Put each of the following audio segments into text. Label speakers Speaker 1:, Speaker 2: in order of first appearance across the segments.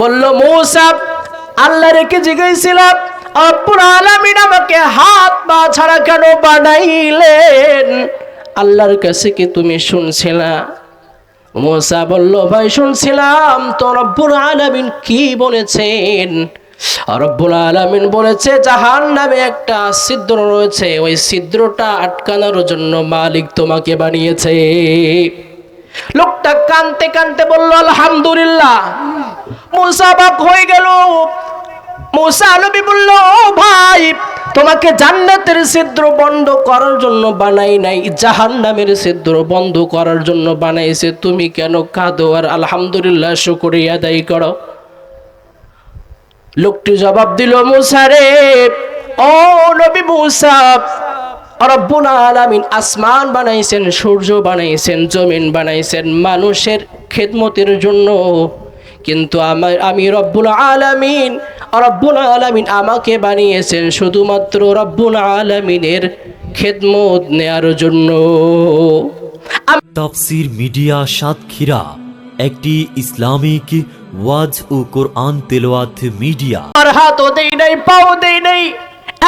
Speaker 1: বলল, মৌসা, আল্লাহ রেখে জিজ্ঞেসিলাম অপুর আলামিন আমাকে হাত পা ছাড়া কেন বানাইলেন? আল্লাহর কাছে কি তুমি শুনছিলা? মোসা বলল, ভাই, শুনছিলাম, তো রব্বুল আলামিন কি বলেছেন? রব্বুল আলামিন বলেছে, জাহান নামে একটা ছিদ্র রয়েছে, ওই ছিদ্রটা আটকানোর জন্য মালিক তোমাকে বানিয়েছে। লোকটা কানতে কানতে বলল, আলহামদুলিল্লাহ। মুসা বাক হয়ে গেল। মুসা নবী বলল ভাই, তোমাকে জান্নাতের বন্ধ করার জন্য বানাই নাই বন্ধ করার জন্য বানাইছে। তুমি কেন কাঁদো? আর আলহামদুলিল্লাহ, শুকরিয়া আদায় করো। লোকটি জবাব দিল, মুসা রে, ও নবী মুসা রব্বুল আলামিন আসমান বানাইছেন সূর্য বানাইছেন জমিন বানাইছেন মানুষের খেদমতের জন্য। কিন্তু আমার আমি রব্বুল আলামিন রব্বুল আলামিন আমাকে বানিয়েছেন শুধুমাত্র রব্বুল আলামিনের খেদমত নেয়ার জন্য।
Speaker 2: তাফসির মিডিয়া সাতক্ষীরা একটি ইসলামিক ওয়াজ ও কোরআন তেলাওয়াত মিডিয়া।
Speaker 1: আর হাতও দেই নাই পাও দেই নাই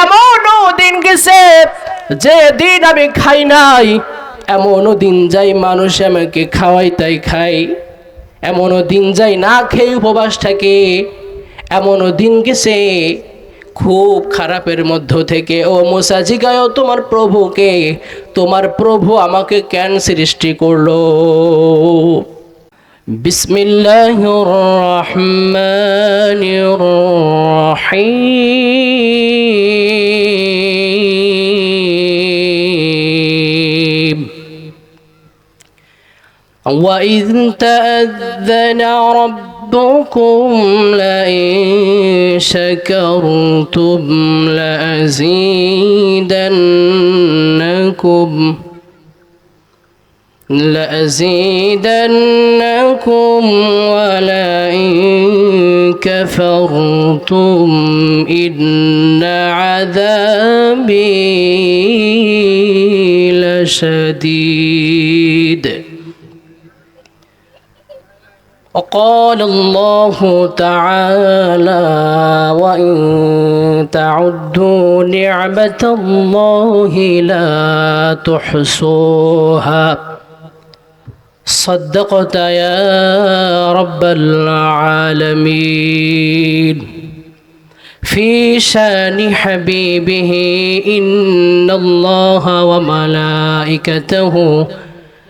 Speaker 1: এমনও দিন গেছে যে দিন আমি খাই নাই, এমনও দিন যাই মানুষ আমাকে খাওয়াই তাই খাই। এমনও দিন যাই না খেয়ে উপবাস থাকে। এমনও দিন গেছে খুব খারাপের মধ্য থেকে, ও মোসা জিগায় তোমার প্রভুকে, তোমার প্রভু আমাকে কেন সৃষ্টি করল? বিসমিল্লাহির রহমানির রহিম। وإذ تأذن ربكم لئن شكرتم لأزيدنكم لأزيدنكم ولئن كفرتم إن عذابي لشديد وقال الله تعالى وإن تعدوا نعمة الله لا تحصوها. صدقت يا رب العالمين. في شان حبيبه إن الله وملائكته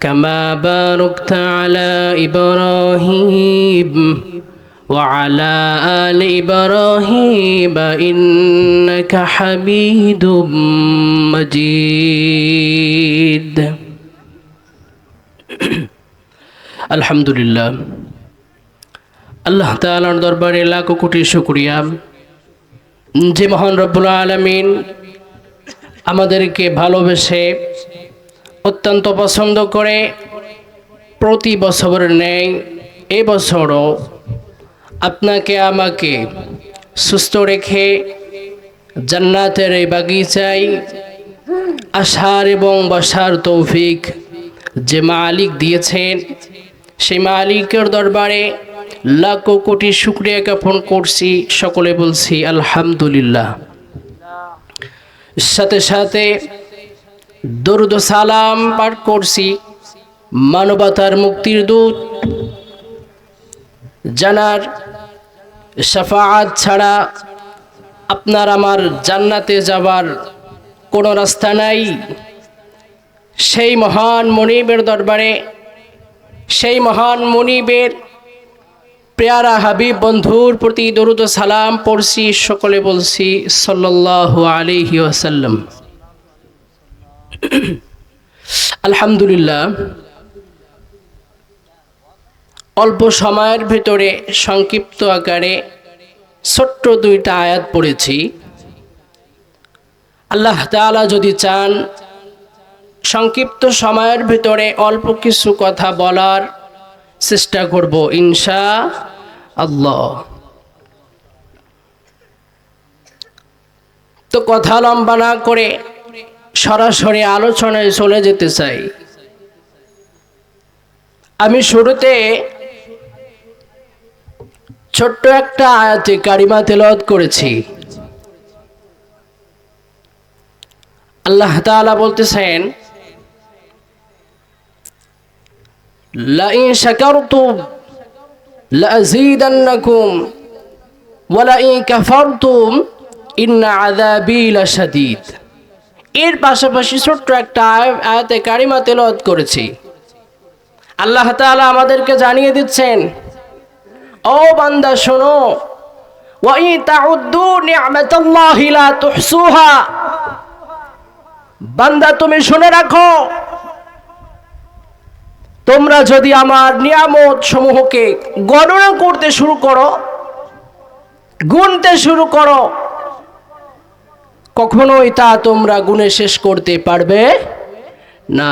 Speaker 1: كما باركت على إبراهيم وعلى آل إبراهيم إنك حميد مجيد الحمد لله আল্লাহ তালার দরবারে লাখো কোটি শুক্রিয়া যে মহান রব্বুল আলমিন আমাদেরকে ভালোবেসে অত্যন্ত পছন্দ করে প্রতি বছর নেয় এবছরও আপনাকে আমাকে সুস্থ রেখে জান্নাতের এই বাগিচায় আসার এবং বসার তৌফিক যে মালিক দিয়েছেন সেই মালিকের দরবারে লাখো কোটি শুক্রিয়া জ্ঞাপন করছি, সকলে বলছি আলহামদুলিল্লাহ। সাথে সাথে দরুদ সালাম পাঠ করছি। মানবতার মুক্তির দূত। জানার সাফাআত ছাড়া আপনার আমার জান্নাতে যাবার কোনো রাস্তা নাই। সেই মহান মনিবের দরবারে, সেই মহান মনিবের পেয়ারা হাবিব বন্ধুর প্রতি দরুদ সালাম পড়ছি, সকলে বলছি সাল্লাল্লাহু আলাইহি ওয়াসাল্লাম। আলহামদুলিল্লাহ, অল্প সময়ের ভিতরে সংক্ষিপ্ত আকারে ছোট্ট দুইটা আয়াত পড়েছি। আল্লাহ তাআলা যদি চান সংক্ষিপ্ত সময়ের ভিতরে অল্প কিছু কথা বলার চেষ্টা করব ইনশা আল্লাহ তো কথা লম্বা না করে সরাসরি আলোচনায় চলে যেতে চাই আমি শুরুতে ছোট্ট একটা আয়াতে কারিমা তেলাওয়াত করেছি আল্লাহ তাআলা বলতেছেন لئن شكرتم لأزيدنكم ولئن كفرتم إن عذابي لشديد এর পাশাপাশি ছোট্ট একটা আয়- আয়াতে কারিমা তেলাওয়াত করেছি। আল্লাহ তাআলা আমাদেরকে জানিয়ে দিচ্ছেন, ও বান্দা, শোনো। বান্দা, তুমি শুনে রাখো। তোমরা যদি আমার নিয়ামত সমূহকে গণনা করতে শুরু করো, গুনতে শুরু করো কখনোই তা তোমরা গুণে শেষ করতে পারবে না।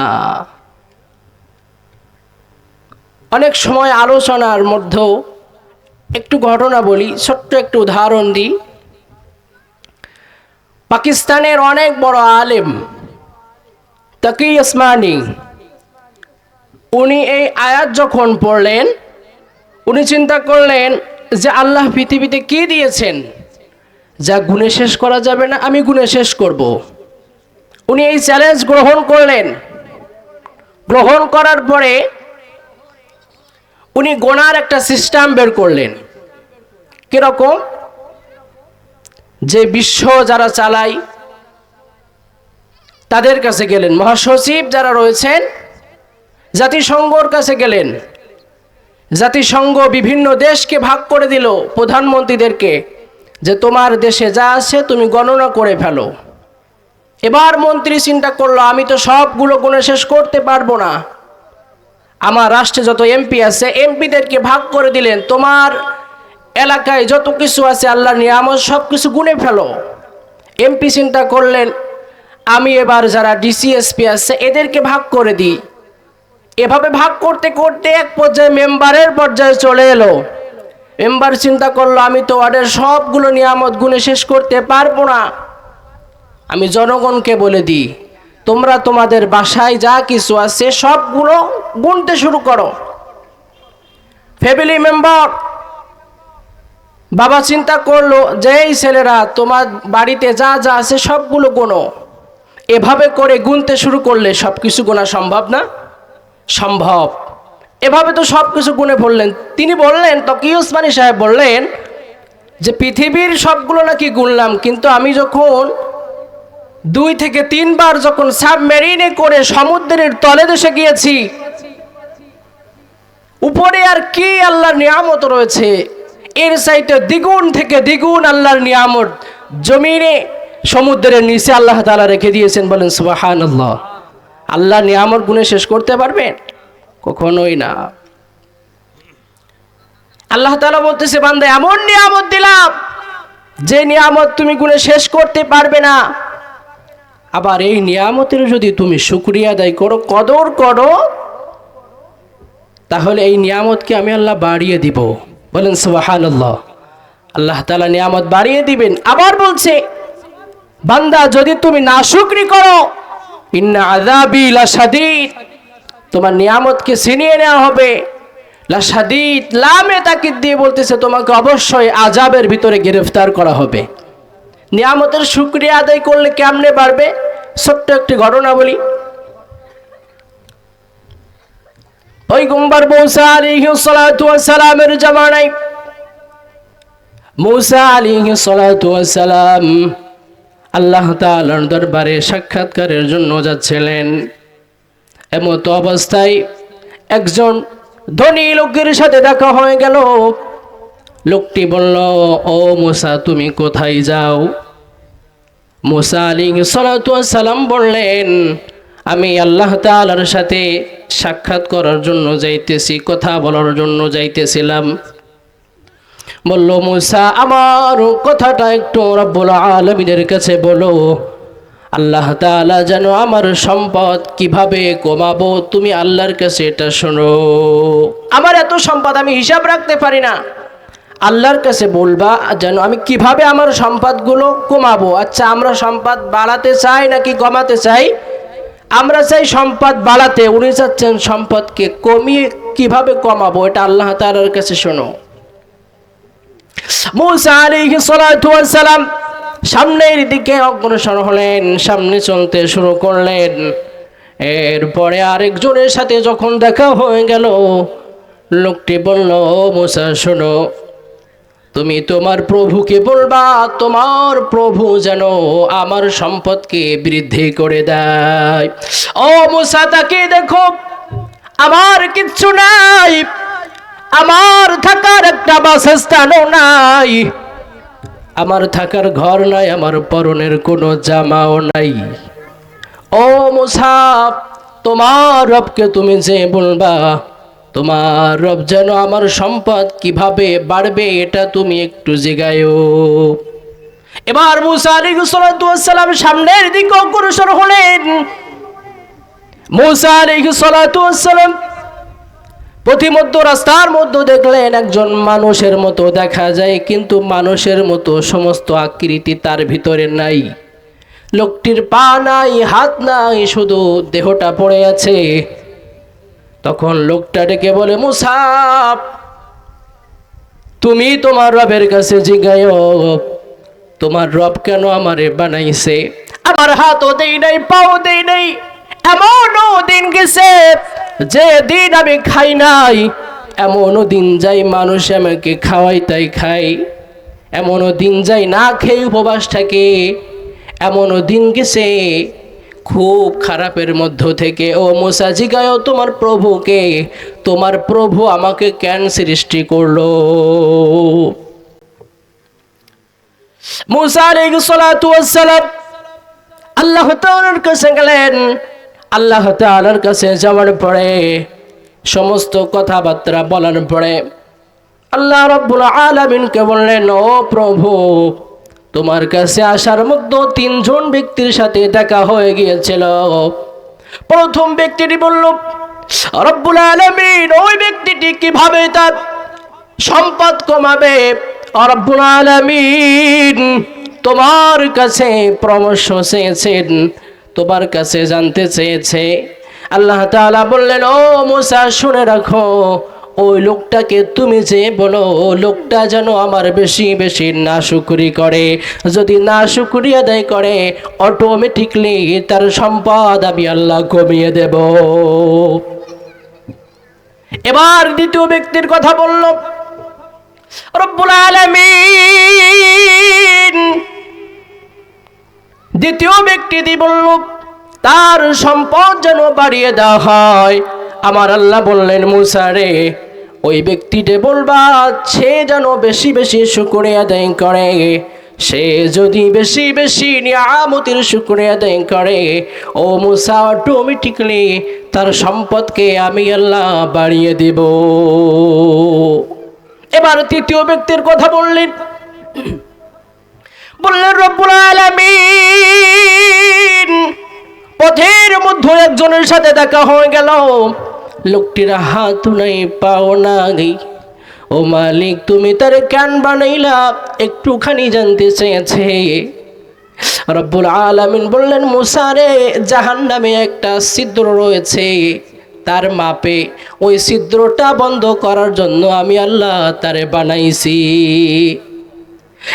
Speaker 1: অনেক সময় আলোচনার মধ্যেও একটু ঘটনা বলি, ছোট্ট একটু উদাহরণ দিই। পাকিস্তানের অনেক বড় আলেম তাকি আসমানি, উনি এই আয়াত যখন পড়লেন, উনি চিন্তা করলেন যে আল্লাহ পৃথিবীতে কি দিয়েছেন? যা গুণে শেষ করা যাবে না, আমি গুণে শেষ করব। উনি এই চ্যালেঞ্জ গ্রহণ করলেন। গ্রহণ করার পরে উনি গোনার একটা সিস্টেম বের করলেন। কীরকম? যে বিশ্ব যারা চালায়, তাদের কাছে গেলেন। মহাসচিব যারা রয়েছেন, জাতিসংঘর কাছে গেলেন। জাতিসংঘ বিভিন্ন দেশকে ভাগ করে দিল প্রধানমন্ত্রীদেরকে। যে তোমার দেশে যা আছে তুমি গণনা করে ফেলো। এবার মন্ত্রী চিন্তা করল, আমি তো সবগুলো গুণে শেষ করতে পারব না। আমার রাষ্ট্রে যত এমপি আছে, এমপিদেরকে ভাগ করে দিলেন। তোমার এলাকায় যত কিছু আছে, আল্লাহ নিয়ামত সব কিছু গুনে ফেলো। এমপি চিন্তা করলেন, আমি এবার যারা ডিসিএসপি আছে, এদেরকে ভাগ করে দিই। এভাবে ভাগ করতে করতে এক পর্যায়ে মেম্বারের পর্যায়ে চলে এলো। মেম্বার চিন্তা করল, আমি তো ওয়ার্ডের সবগুলো নিয়ামত গুণে শেষ করতে পারব না। আমি জনগণকে বলে দিই, তোমরা তোমাদের বাসায় যা কিছু আছে সবগুলো গুনতে শুরু করো। ফ্যামিলি মেম্বার বাবা চিন্তা করল যে এই ছেলেরা তোমার বাড়িতে যা যা আছে সবগুলো গোনো। এভাবে করে গুনতে শুরু করলে সব কিছু গোনা সম্ভব না? সম্ভব। এভাবে তো সব কিছু গুনে পড়লেন তিনি বললেন তকি উসমানী সাহেব বললেন যে, পৃথিবীর সবগুলো নাকি গুনলাম, কিন্তু আমি যখন দুই থেকে তিনবার যখন সাবমেরিনে করে সমুদ্রের তলে দেশে গিয়েছি, উপরে আর কি আল্লাহর নিয়ামত রয়েছে, এর সাইটে দ্বিগুণ থেকে দ্বিগুণ আল্লাহর নিয়ামত জমিনে, সমুদ্রের নিচে আল্লাহ তাআলা রেখে দিয়েছেন বলেন সুবাহান আল্লাহ আল্লাহ নিয়ামত গুণে শেষ করতে পারবেন? কখনোই না। আল্লাহ তাআলা বলতেছে, বান্দা, এমন নিয়ামত দিলাম যে নিয়ামত তুমি গুণে শেষ করতে পারবে না। আবার এই নিয়ামতের যদি তুমি শুক্রিয়া আদায় করো, কদর করো, তাহলে এই নিয়ামতকে আমি আল্লাহ বাড়িয়ে দিব। বলেন সুবাহান আল্লাহ আল্লাহ তালা নিয়ামত বাড়িয়ে দিবেন। আবার বলছে, বান্দা, যদি তুমি না শুক্রি করো, ইন্না আদাবি লাসাদিদ তোমার নিয়ামতকে ছিনিয়ে নেওয়া হবে। দিয়ে বলতেছে, তোমাকে অবশ্যই আজাবের ভিতরে গ্রেফতার করা হবে। নিয়ামতের আদায় করলে কেমনে পারবে ছোট্ট একটি ঘটনা বলি। ওই গুম্বার মৌসা আলিহি সালামের জামানায় মৌসা আলিহি সালাম আল্লাহ তাআলার দরবারে সাক্ষাৎকারের জন্য যাচ্ছিলেন। এমত অবস্থায় একজন ধনী লোকের সাথে দেখা হয়ে গেল। লোকটি বলল, ও মুসা, তুমি কোথায় যাও? মুসা আলী সালাম বললেন, আমি আল্লাহ তালার সাথে সাক্ষাৎ করার জন্য যাইতেছি, কথা বলার জন্য যাইতেছিলাম। বলল, মুসা, আমার কথাটা একটু রব্বুল আলমিনের কাছে বলো। আল্লাহ তাআলা যেন আমার সম্পদ কীভাবে কমাবো, তুমি আল্লাহর কাছে এটা শোনো। আমার এত সম্পদ আমি হিসাব রাখতে পারি না। আল্লাহর কাছে বলবা যেন আমি কীভাবে আমার সম্পদগুলো কমাবো। আচ্ছা আমরা সম্পদ বাড়াতে চাই নাকি কমাতে চাই? আমরা চাই সম্পদ বাড়াতে। উনি চাচ্ছেন সম্পদকে কমিয়ে কীভাবে কমাবো, এটা আল্লাহ তাআলার কাছে শোনো। মুসা ওয়াস সালাম সামনের দিকে অগ্রসর হলেন, সামনে চলতে শুরু করলেন। এরপরে আরেকজনের সাথে যখন দেখা হয়ে গেল, লোকটি বলল, মুসা, শোনো, তুমি তোমার প্রভুকে বলবা, তোমার প্রভু যেন আমার সম্পদকে বৃদ্ধি করে দেয়। ও মুসা, তাকে দেখো, আমার কিচ্ছু নাই, আমার থাকার একটা বাসস্থানও নাই। আমার থাকার ঘর নাই, আমার পরনের কোনো জামাও নাই। ও মুসাফ তোমার রবকে তুমি যে বলবা, তোমার রব যেন আমার সম্পদ কীভাবে বাড়বে এটা তুমি একটু জিগায়ও এবার মুসা আলী সালাম সামনের দিকে অগ্রসর হলেন। মুসা আলী সালাম প্রতিমধ্য রাস্তার মধ্যে দেখলেন একজন মানুষের মতো দেখা যায়, কিন্তু মানুষের মতো সমস্ত আকৃতি তার ভিতরে নাই। লোকটির পা নাই, হাত নাই, শুধু দেহটা পড়ে আছে। তখন লোকটা ডেকে বলে মুসাফ তুমি তোমার রবের কাছে জিগায় তোমার রব কেন আমারে বানাইছে? আমার হাতও দেই নাই, পাও দেই নাই, এমনও দিন গেছে যে দিন আমি খাই নাই, এমনও দিন যাই মানুষ আমাকে খাওয়াই তাই খাই। এমনও দিন যাই না খেয়ে উপবাস থাকে। এমনও দিন গেছে খুব খারাপের মধ্য থেকে, ও মোসা জিগায় তোমার প্রভুকে, তোমার প্রভু আমাকে কেন সৃষ্টি করল? মুসা আলাইহিস সালাতু ওয়াস সালাম আল্লাহ তাআলার কাছে গেলেন আল্লাহ তাআলার কাছে যাওয়ার পরে, সমস্ত কথাবার্তা বলার পরে, আল্লাহ রব্বুল আলামিনকে বললেন, ও প্রভু, তোমার কাছে আসার মধ্যে তিনজন ব্যক্তির সাথে দেখা হয়ে গিয়েছিল। প্রথম ব্যক্তিটি বলল, রব্বুল আলামিন, ওই ব্যক্তিটি কীভাবে তার সম্পদ কমাবে? রব্বুল আলামিন, তোমার কাছে পরামর্শ চেয়েছেন তোমার কাছে জানতে চেয়েছে। আল্লাহ তাআলা বললেন, ও মুসা, শুনে রাখো, ওই লোকটাকে তুমি যে বলো, লোকটা যেন আমার বেশি বেশি না শুকুরি করে। যদি না শুকুরি আদায় করে অটোমেটিকলি তার সম্পদ আমি আল্লাহ কমিয়ে দেব। এবার দ্বিতীয় ব্যক্তির কথা বলল, রব্বুল আলামিন দ্বিতীয় ব্যক্তিটি বলল, তার সম্পদ যেন বাড়িয়ে দেওয়া হয়। আমার আল্লাহ বললেন মুসারে ওই ব্যক্তিটি বলবা, সে যেন বেশি বেশি শুকুরে আদায় করে। সে যদি বেশি বেশি নিয়ামতির শুকুরে আদায় করে, ও মুসা অটোমেটিকলি তার সম্পদকে আমি আল্লাহ বাড়িয়ে দেব। এবার তৃতীয় ব্যক্তির কথা বললেন বললেন রব্বুল আলামিন। পথের মধ্যে একজনের সাথে দেখা হয়ে গেল। লোকটির হাত নাই, পাও না নাই। ও মালিক, তুমি তার কেন বানাইলা, একটুখানি জানতে চেয়েছে। রব্বুল আলামিন বললেন মুসারে জাহান নামে একটা ছিদ্র রয়েছে। তার মাপে ওই ছিদ্রটা বন্ধ করার জন্য আমি আল্লাহ তারে বানাইছি।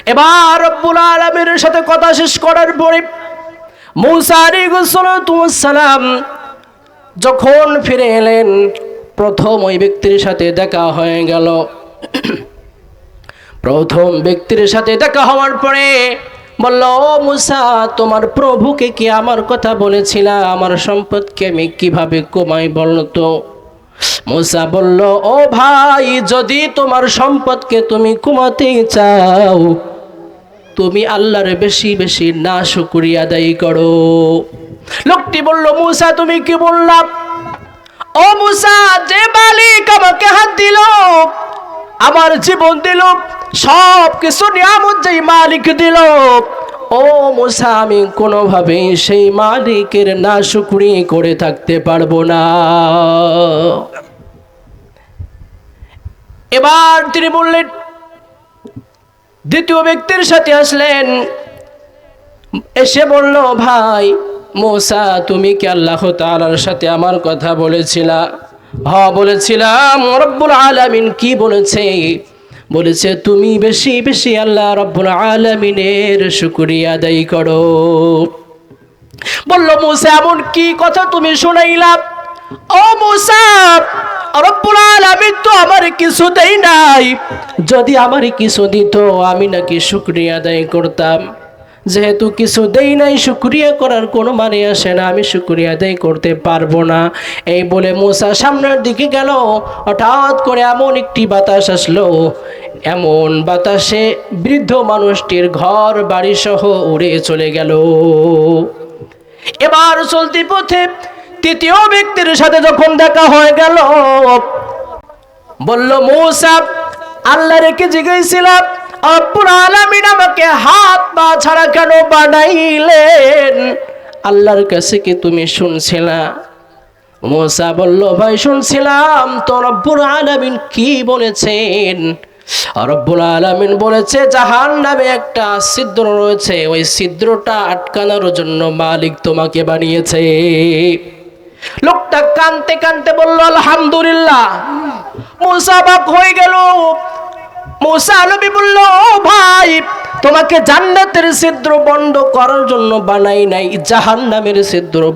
Speaker 1: এবার রব্বুল আলমের সাথে কথা শেষ করার পরে সালাম যখন ফিরে এলেন, প্রথম ওই ব্যক্তির সাথে দেখা হয়ে গেল। প্রথম ব্যক্তির সাথে দেখা হওয়ার পরে বলল, ও মুসা, তোমার প্রভুকে কি আমার কথা বলেছিলা? আমার সম্পদকে আমি কীভাবে কমাই বলল তো মুসা বলল, ও ভাই, যদি তোমার সম্পদকে তুমি কমাতে চাও, তুমি আল্লাহর বেশি বেশি না শুকরিয়া আদায় করো। লোকটি বলল, মুসা, তুমি কি বললাম ও মুসা, যে মালিক আমাকে হাত দিল, আমার জীবন দিল সব কিছু নিয়ামত যেই মালিক দিল, ও মুসা, আমি কোনোভাবেই সেই মালিকের না শুকরি করে থাকতে পারব না। এবার তিনি বললেন, দ্বিতীয় ব্যক্তির সাথে আসলেন। এসে বলল, ভাই, মোসা, তুমি কি আল্লাহ তাআলার সাথে আমার কথা বলেছিলা? হ বলেছিলাম। রব্বুল আলামিন কি বলেছে? বলেছে, তুমি বেশি বেশি আল্লাহ রব্বুল আলামিনের শুকরিয়া আদায় করো। বলল, মুসা, এমন কি কথা তুমি শুনাইলাম ও মুসা রব্বুল আলামিন তো আমার কিছু দেই নাই। যদি আমার কিছু দিত, আমি নাকি শুকরিয়া আদায় করতাম। যেহেতু কিছু দেই নাই, শুক্রিয়া করার কোনো মানে আসে না, আমি শুক্রিয়া আদায় করতে পারব না। এই বলে মুসা সামনের দিকে গেল। হঠাৎ করে এমন একটি বাতাস আসলো। এমন বাতাসে বৃদ্ধ মানুষটির ঘর বাড়ি সহ উড়ে চলে গেল। এবার চলতি পথে তৃতীয় ব্যক্তির সাথে যখন দেখা হয়ে গেল, বলল, মৌসা, আল্লাহ রেখে জিজ্ঞেসিলাম অপুর আলামিন আমাকে হাত পা ছাড়া কেন বানাইলেন? আল্লাহর কাছে কি তুমি শুনছিলা? মোসা বলল, ভাই, শুনছিলাম, তো রব্বুল আলামিন কি বলেছেন? রব্বুল আলামিন বলেছে, জাহান নামে একটা ছিদ্র রয়েছে, ওই ছিদ্রটা আটকানোর জন্য মালিক তোমাকে বানিয়েছে। লোকটা কানতে কানতে বলল, আলহামদুলিল্লাহ। মুসাবাক হয়ে গেল। মুসা নবী বলল ভাই, তোমাকে জান্নাতের বন্ধ করার জন্য বানাই নাই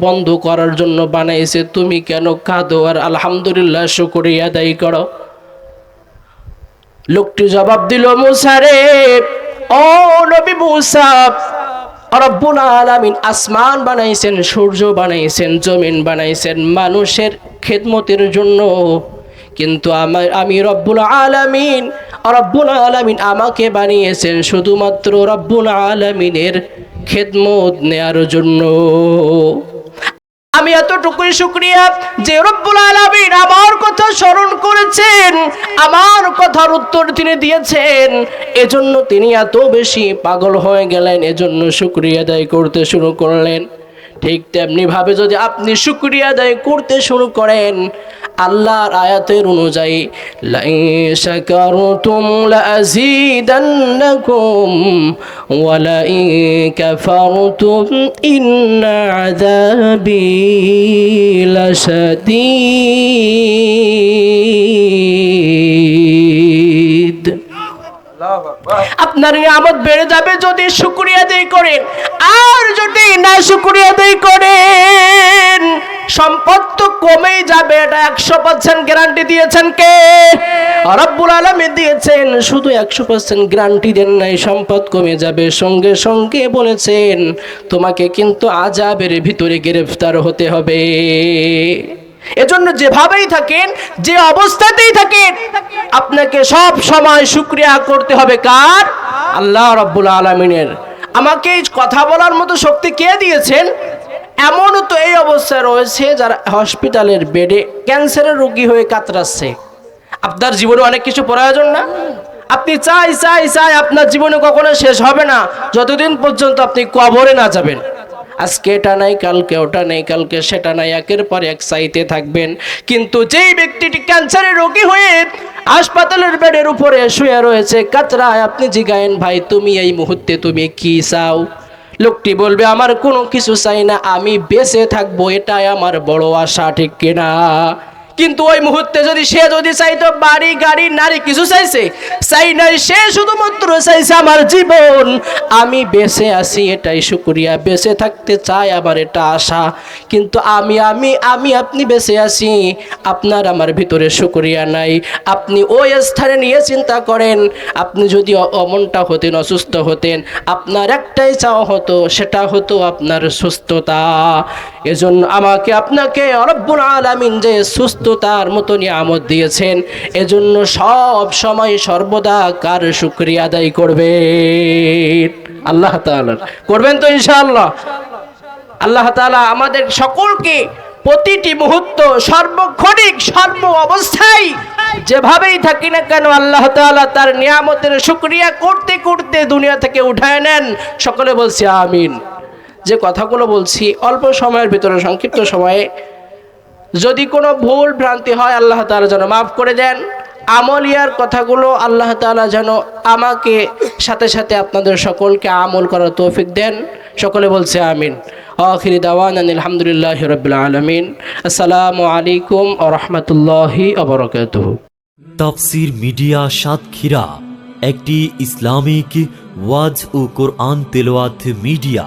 Speaker 1: বন্ধ করার জন্য বানাইছে। তুমি কেন কাঁদো আর আলহামদুলিল্লাহ শুকরিয়া আদায় করো? লোকটি জবাব দিল, মুসা রে, ও নবী মুসা রব্বুল আলামিন আসমান বানাইছেন, সূর্য বানাইছেন, জমিন বানাইছেন, মানুষের খেদমতের জন্য। কিন্তু আমার আমি রব্বুল আলামিন রব্বুল আলামিন আমাকে বানিয়েছেন শুধুমাত্র রব্বুল আলামিনের খেদমত নেয়ার জন্য। আমি এতটুকুই শুক্রিয়া যে রব্বুল আলামিন আমার কথা স্মরণ করেছেন, আমার কথার উত্তর তিনি দিয়েছেন। এজন্য তিনি এত বেশি পাগল হয়ে গেলেন, এজন্য শুক্রিয়া আদায় করতে শুরু করলেন। ঠিক তেমনি ভাবে যদি আপনি শুক্রিয়া আদায় করতে শুরু করেন, আল্লাহর আয়াতের অনুযায়ী শাকারতুম ইন্না আপনার নিয়ামত বেড়ে যাবে যদি শুক্রিয়া আদায় করেন। আর যদি না শুক্রিয়া আদায় করেন, সম্পদ তো কমেই যাবে, এটা একশো পার্সেন্ট গ্যারান্টি দিয়েছেন কে? রব্বুল আলমী দিয়েছেন, শুধু একশো পার্সেন্ট গ্যারান্টি দেন নাই, সম্পদ কমে যাবে। সঙ্গে সঙ্গে বলেছেন, তোমাকে কিন্তু আজাবের ভিতরে গ্রেফতার হতে হবে। এজন্য যেভাবেই থাকেন, যে অবস্থাতেই থাকেন, আপনাকে সব সময় শুক্রিয়া করতে হবে কার? আল্লাহ রব্বুল আলমিনের। আমাকে কথা বলার মতো শক্তি কে দিয়েছেন? এমনও তো এই অবস্থায় রয়েছে যারা হসপিটালের বেডে ক্যান্সারের রোগী হয়ে কাতরাচ্ছে। আপনার জীবনে অনেক কিছু প্রয়োজন না? আপনি চাই চাই চাই আপনার জীবনে কখনো শেষ হবে না। যতদিন পর্যন্ত আপনি কবরে না যাবেন। আজকে এটা নাই, কালকে ওটা নেই, কালকে সেটা নাই, একের পর এক চাইতে থাকবেন। কিন্তু যেই ব্যক্তিটি ক্যান্সারের রোগী হয়ে হাসপাতালের বেডের উপরে শুয়ে রয়েছে, কাতরায়, আপনি জিগায়েন, ভাই, তুমি এই মুহূর্তে তুমি কি চাও? লোকটি বলবে, আমার কোনো কিছু চাই না, আমি বেঁচে থাকব, এটাই আমার বড় আশা, ঠিক কিনা? কিন্তু ওই মুহূর্তে যদি সে যদি চাইতো বাড়ি, গাড়ি, নারী কিছু চাইছে, চাই নাই সে শুধুমাত্র চাইছে আমার জীবন। আমি বেঁচে আছি, এটাই শুক্রিয়া। বেঁচে থাকতে চাই আমার এটা আশা। কিন্তু আমি আমি আমি আপনি বেঁচে আছি, আপনার আমার ভিতরে শুক্রিয়া নাই। আপনি ওই স্থানে নিয়ে চিন্তা করেন, আপনি যদি অমনটা হতেন, অসুস্থ হতেন, আপনার একটাই চাওয়া হতো, সেটা হতো আপনার সুস্থতা। এজন্য আমাকে, আপনাকে রব্বুল আলামিন যে সুস্থ সুস্থতার মতো নিয়ামত দিয়েছেন। এজন্য সব সময় সর্বদা কার শুক্রিয়া আদায় করবে আল্লাহ করবেন তো ইনশাআল্লাহ। আল্লাহ তাআলা আমাদের সকলকে প্রতিটি মুহূর্ত সর্বক্ষণিক, সর্ব অবস্থায় যেভাবেই থাকি না কেন আল্লাহ তাআলা তার নিয়ামতের শুকরিয়া করতে করতে দুনিয়া থেকে উঠায় নেন। সকলে বলছি আমিন। যে কথাগুলো বলছি অল্প সময়ের ভিতরে, সংক্ষিপ্ত সময়ে যদি কোনো ভুল ভ্রান্তি হয়, আল্লাহ তাআলা যেন মাফ করে দেন। আমলিয়ার কথাগুলো আল্লাহ তাআলা যেন আমাকে সাথে সাথে আপনাদের সকলকে আমল করার তৌফিক দেন। সকলে বলছে আমিন। আখিরি দাওয়ান আলহামদুলিল্লাহ রবিল আলমিন। আসসালামু আলাইকুম আ রহমতুল্লাহি আবরকাতুহ
Speaker 2: তাফসির মিডিয়া সাতক্ষীরা, একটি ইসলামিক ওয়াজ ও কোরআন তেলোয়াত মিডিয়া।